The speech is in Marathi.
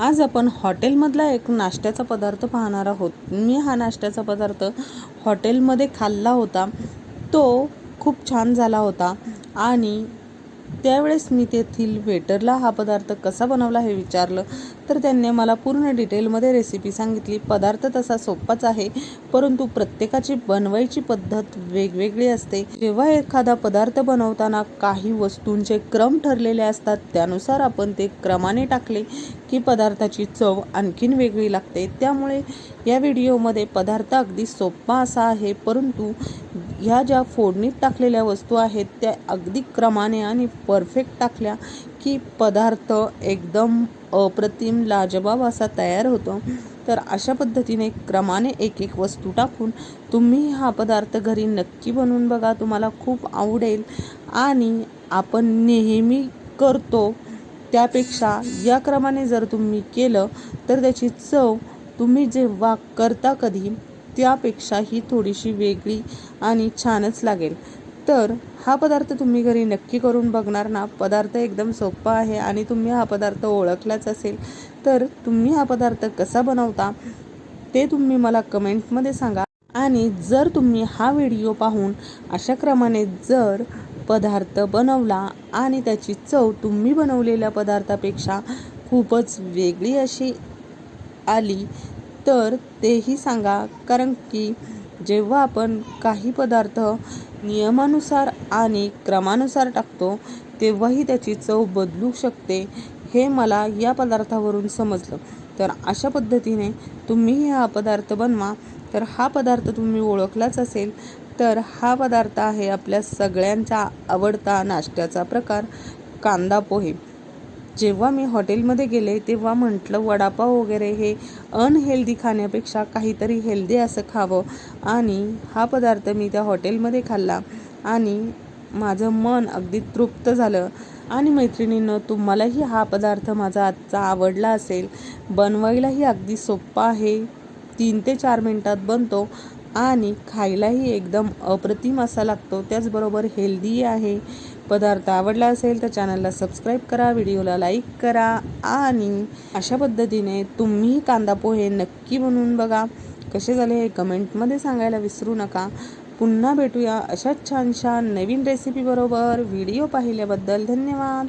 आज आपण हॉटेलमधला एक नाश्त्याचा पदार्थ पाहणार आहोत. मी हा नाश्त्याचा पदार्थ हॉटेलमध्ये खाल्ला होता. तो खूप छान झाला होता. आणि त्यावेळेस मी तेथील वेटरला हा पदार्थ कसा बनवला हे विचारलं. तर त्यांनी मला पूर्ण डिटेलमध्ये रेसिपी सांगितली. पदार्थ तसा सोपाच आहे परंतु प्रत्येकाची बनवायची पद्धत वेगवेगळी असते. जेव्हा एखादा पदार्थ बनवताना काही वस्तूंचे क्रम ठरलेले असतात त्यानुसार आपण ते क्रमाने टाकले की पदार्थाची चव आणखीन वेगळी लागते. त्यामुळे या व्हिडिओमध्ये पदार्थ अगदी सोपा असा आहे परंतु ह्या ज्या फोडणीत टाकलेल्या वस्तू आहेत त्या अगदी क्रमाने आणि परफेक्ट टाकल्या की पदार्थ एकदम अप्रतिम लाजबाब असा तयार होतो. तर अशा पद्धतीने क्रमाने एक एक वस्तू टाकून तुम्ही हा पदार्थ घरी नक्की बनवून बघा. तुम्हाला खूप आवडेल. आणि आपण नेहमी करतो त्यापेक्षा या क्रमाने जर तुम्ही केलं तर त्याची चव तुम्ही जेव्हा करता कधी त्यापेक्षा ही थोडीशी वेगळी आणि छानच लागेल. तर हा पदार्थ तुम्ही घरी नक्की करून बघणार ना. पदार्थ एकदम सोपा आहे आणि तुम्ही हा पदार्थ ओळखलाच असेल. तर तुम्ही हा पदार्थ कसा बनवता ते तुम्ही मला कमेंटमध्ये सांगा. आणि जर तुम्ही हा व्हिडिओ पाहून अशा क्रमाने जर पदार्थ बनवला आणि त्याची चव तुम्ही बनवलेल्या पदार्थापेक्षा खूपच वेगळी अशी आली तर तेही सांगा कारण की जेव्हा आपण काही पदार्थ नियमानुसार आणि क्रमानुसार टाकतो तेव्हाही त्याची चव बदलू शकते हे मला या पदार्थावरून समजलं. तर अशा पद्धतीने तुम्ही हा पदार्थ बनवा. तर हा पदार्थ तुम्ही ओळखलाच असेल तर हा पदार्थ आहे आपल्या सगळ्यांचा आवडता नाश्त्याचा प्रकार कांदा पोहे. जेव्हा मी हॉटेलमध्ये गेले तेव्हा म्हटलं वडापाव वगैरे हे अनहेल्दी खाण्यापेक्षा काहीतरी हेल्दी असं खावं. आणि हा पदार्थ मी त्या हॉटेलमध्ये खाल्ला आणि माझं मन अगदी तृप्त झालं. आणि मैत्रिणींनं तुम्हालाही हा पदार्थ माझा आजचा आवडला असेल. बनवायलाही अगदी सोप्पा आहे. तीन ते चार मिनटात बनतो. आणि खायलाही एकदम अप्रतिम असा लागतो. त्याचबरोबर हेल्दी आहे पदार्थ आवडला असेल तर चॅनलला सबस्क्राईब करा व्हिडिओला लाईक करा आणि अशा पद्धतीने तुम्ही कांदा पोहे नक्की बनवून बघा. कसे झाले हे कमेंटमध्ये सांगायला विसरू नका. पुन्हा भेटूया अशाच छान छान नवीन रेसिपीबरोबर व्हिडिओ पाहिल्याबद्दल धन्यवाद.